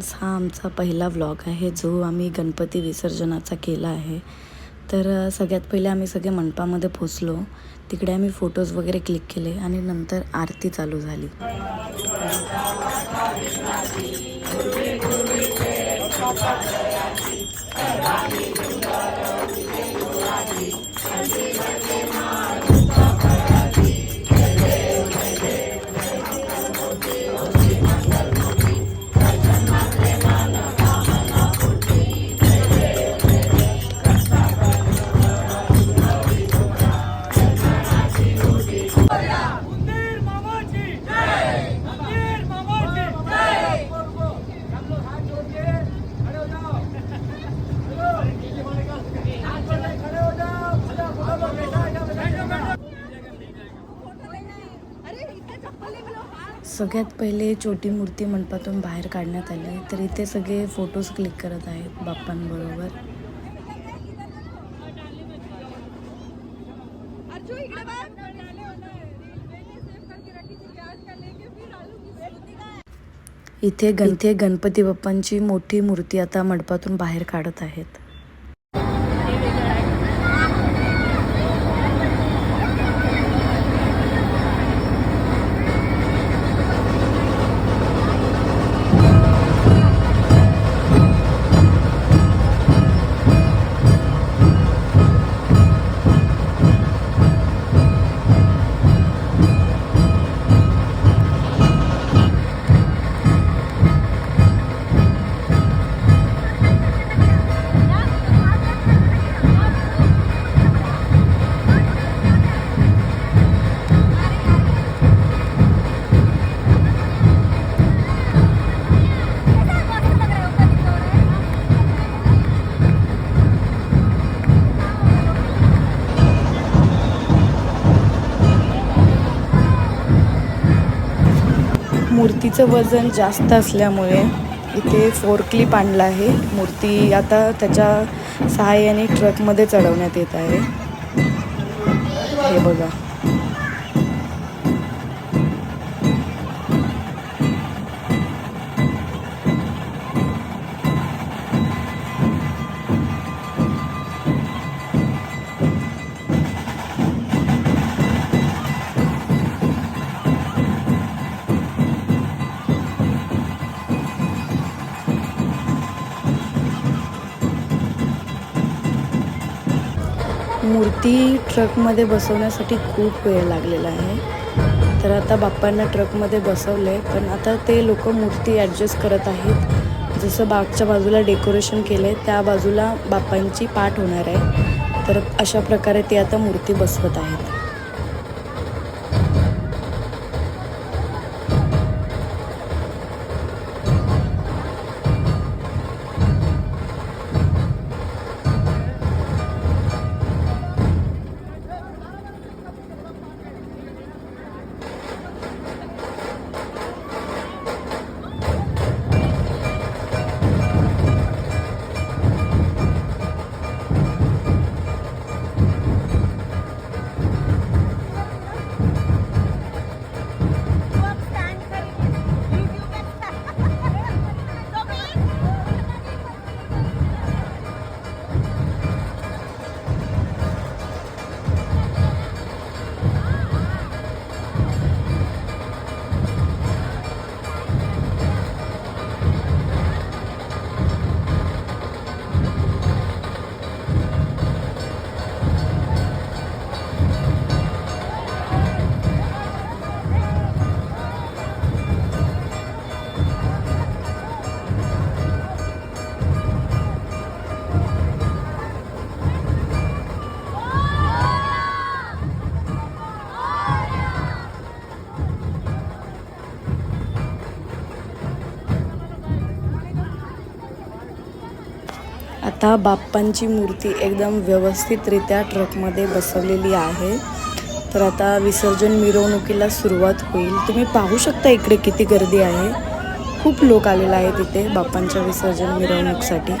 Friends हा आमचा पहिला व्लॉग आहे जो आम्ही गणपती विसर्जनाचा केला आहे. तर सगळ्यात पहिले आम्ही सगळे मंडपामध्ये पोचलो तिकडे आम्ही फोटोज वगैरे क्लिक केले आणि नंतर आरती चालू झाली. सगळ्यात पहिले छोटी मूर्ती मंडपातून बाहेर काढण्यात आली. तर इथे सगळे फोटोज क्लिक करत आहेत बाप्पांबरोबर. इथे गण इथे गणपती बाप्पांची मोठी मूर्ती आता मंडपातून बाहेर काढत आहेत. मूर्तीचं वजन जास्त असल्यामुळे इथे फोर क्लिप आणला आहे. मूर्ती आता त्याच्या सहाय्याने ट्रकमध्ये चढवण्यात येत आहे. हे बघा. मूर्ती ट्रकमध्ये बसवण्यासाठी खूप वेळ लागलेला आहे. तर आता बाप्पांना ट्रकमध्ये बसवलं आहे पण आता ते लोक मूर्ती ॲडजस्ट करत आहेत. जसं बागच्या बाजूला डेकोरेशन केलं आहे त्या बाजूला बाप्पांची पाठ होणार आहे. तर अशा प्रकारे ते आता मूर्ती बसवत आहेत. आता बाप्पांची मूर्ती एकदम व्यवस्थितरित्या ट्रकमध्ये बसवलेली आहे. तर आता विसर्जन मिरवणुकीला सुरुवात होईल. तुम्ही पाहू शकता इकडे किती गर्दी आहे. खूप लोक आलेले आहेत तिथे बाप्पांच्या विसर्जन मिरवणुकीसाठी.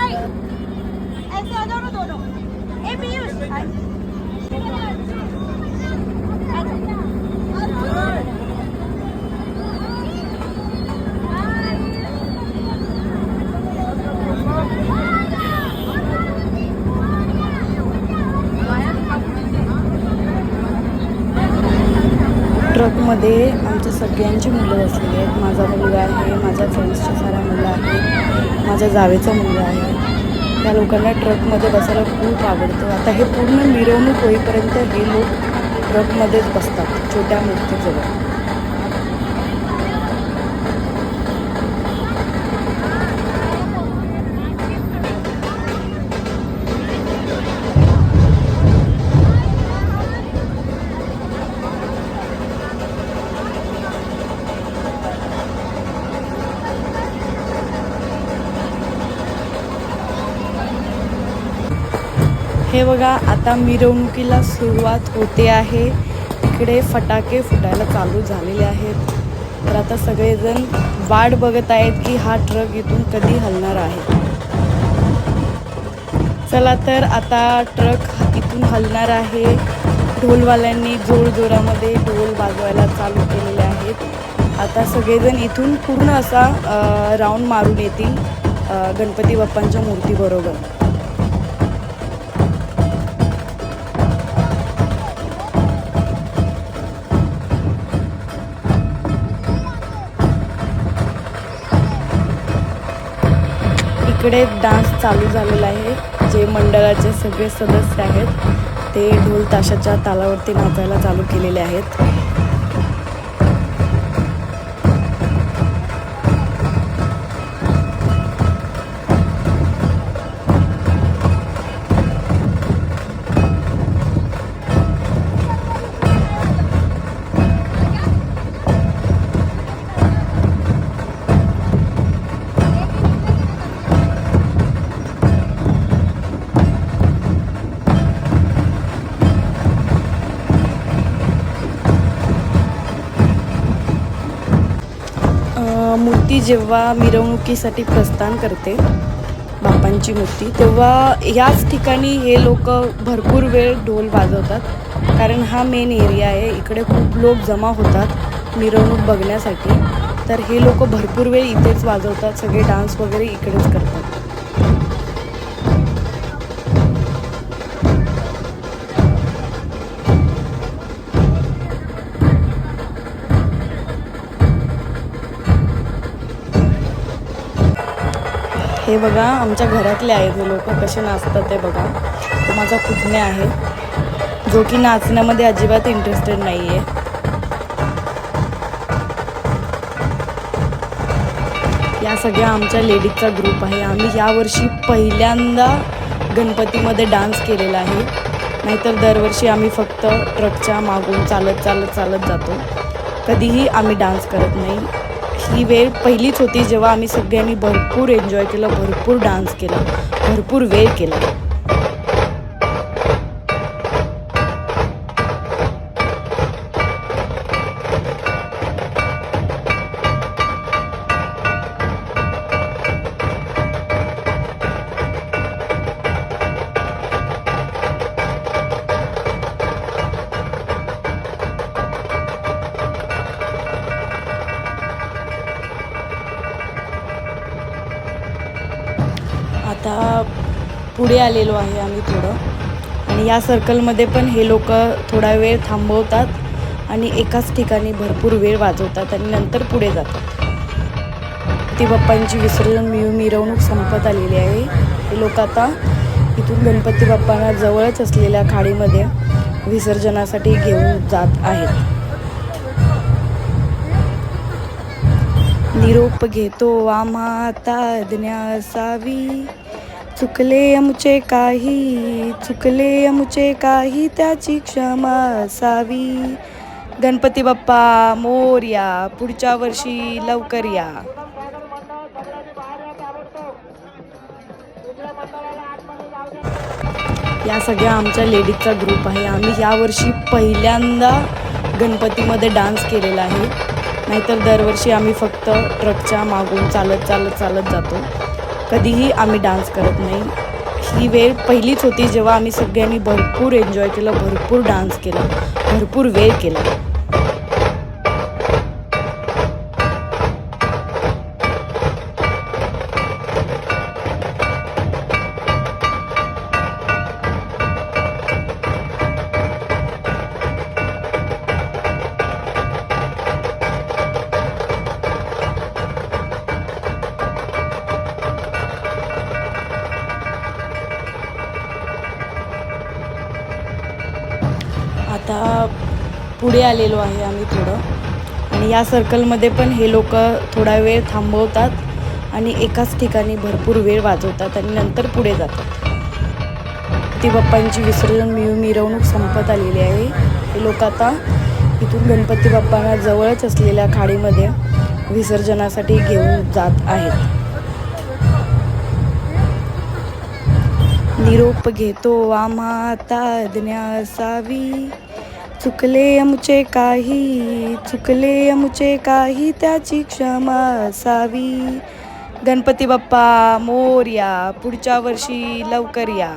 ट्रकमध्ये आमच्या सगळ्यांची मुलं बसलेली आहेत. माझा मुलगा आहे माझ्या फ्रेंड्सच्या साऱ्या मुलं आहेत माझ्या जावेचा मुलगा आहे. त्या लोकांना ट्रकमध्ये बसायला खूप आवडतं. आता हे पूर्ण मिरवणूक होईपर्यंत हे लोक ट्रकमध्येच बसतात छोट्या मूर्तीजवळ. हे बघा आता मिरवणुकीला सुरुवात होते आहे. इकडे फटाके फुटायला चालू झालेले आहेत. तर आता सगळेजण वाट बघत आहेत की हा ट्रक इथून कधी हलणार आहे. चला तर आता ट्रक इथून हलणार आहे. ढोलवाल्यांनी जोरजोरामध्ये ढोल वाजवायला चालू केलेले आहेत. आता सगळेजण इथून पूर्ण असा राऊंड मारून येतील गणपती बाप्पांच्या मूर्तीबरोबर. इकडे डान्स चालू झालेला आहे. जे मंडळाचे सगळे सदस्य आहेत ते ढोल ताशाच्या तालावरती नाचायला चालू केलेले आहेत. जेव्हा मिरवणुकीसाठी प्रस्थान करते बापांची मूर्ती तेव्हा याच ठिकाणी हे लोक भरपूर वेळ ढोल वाजवतात. कारण हा मेन एरिया आहे. इकडे खूप लोक जमा होतात मिरवणूक बघण्यासाठी. तर हे लोक भरपूर वेळ इथेच वाजवतात. सगळे डान्स वगैरे इकडेच करतात. हे बघा आमच्या घरातले आहेत हे लोक. कसे नाचतात ते बघा. तो माझा पुतण्या आहे. जो की नाचण्यामध्ये अजिबात इंटरेस्टेड नाही आहे या सगळ्या आमच्या लेडीजचा ग्रुप आहे. आम्ही यावर्षी पहिल्यांदा गणपतीमध्ये डान्स केलेला आहे. नाहीतर दरवर्षी आम्ही फक्त ट्रकच्या मागून चालत चालत चालत जातो. कधीही आम्ही डान्स करत नाही. ही वेळ पहिलीच होती जेव्हा आम्ही सगळ्यांनी भरपूर एन्जॉय केलं भरपूर डान्स केला भरपूर वेळ केला. आता पुढे आलेलो आहे आम्ही थोडं. आणि या सर्कलमध्ये पण हे लोक थोडा वेळ थांबवतात आणि एकाच ठिकाणी भरपूर वेळ वाजवतात आणि नंतर पुढे जातात. ती बाप्पांची विसर्जन मिळ मिरवणूक संपत आलेली आहे. हे लोक आता इथून गणपती बाप्पांना जवळच असलेल्या खाडीमध्ये विसर्जनासाठी घेऊन जात आहेत. निरोप घेतो वा माता आज्ञा असावी चुकले आमचे काही चुकले आमचे काही त्याची क्षमा असावी. गणपती बाप्पा मोर या पुढच्या वर्षी लवकर या. या सगळ्या आमच्या लेडीजचा ग्रुप आहे. आम्ही यावर्षी पहिल्यांदा गणपतीमध्ये डान्स केलेला आहे. नाहीतर दरवर्षी आम्ही फक्त ट्रकच्या मागून चालत चालत चालत जातो. कधीही आम्ही डान्स करत नाही. ही वेळ पहिलीच होती जेव्हा आम्ही सगळ्यांनी भरपूर एन्जॉय केलं भरपूर डान्स केला भरपूर वेळ केला. आलेलो आहे आम्ही थोडं आणि या सर्कलमध्ये पण हे लोक थोडा वेळ थांबवतात आणि एकाच ठिकाणी भरपूर वेळ वाजवतात आणि नंतर पुढे जातात. ती बाप्पांची विसर्जन मिळ मिरवणूक संपत आलेली आहे. हे लोक आता इथून गणपती बाप्पांना जवळच असलेल्या खाडीमध्ये विसर्जनासाठी घेऊन जात आहेत. निरोप घेतो आम्हा माता आज्ञा असावी चुकले आमचे काही चुकले आमचे काही त्याची क्षमा असावी. गणपती बाप्पा मोर्या पुढच्या वर्षी लवकर या.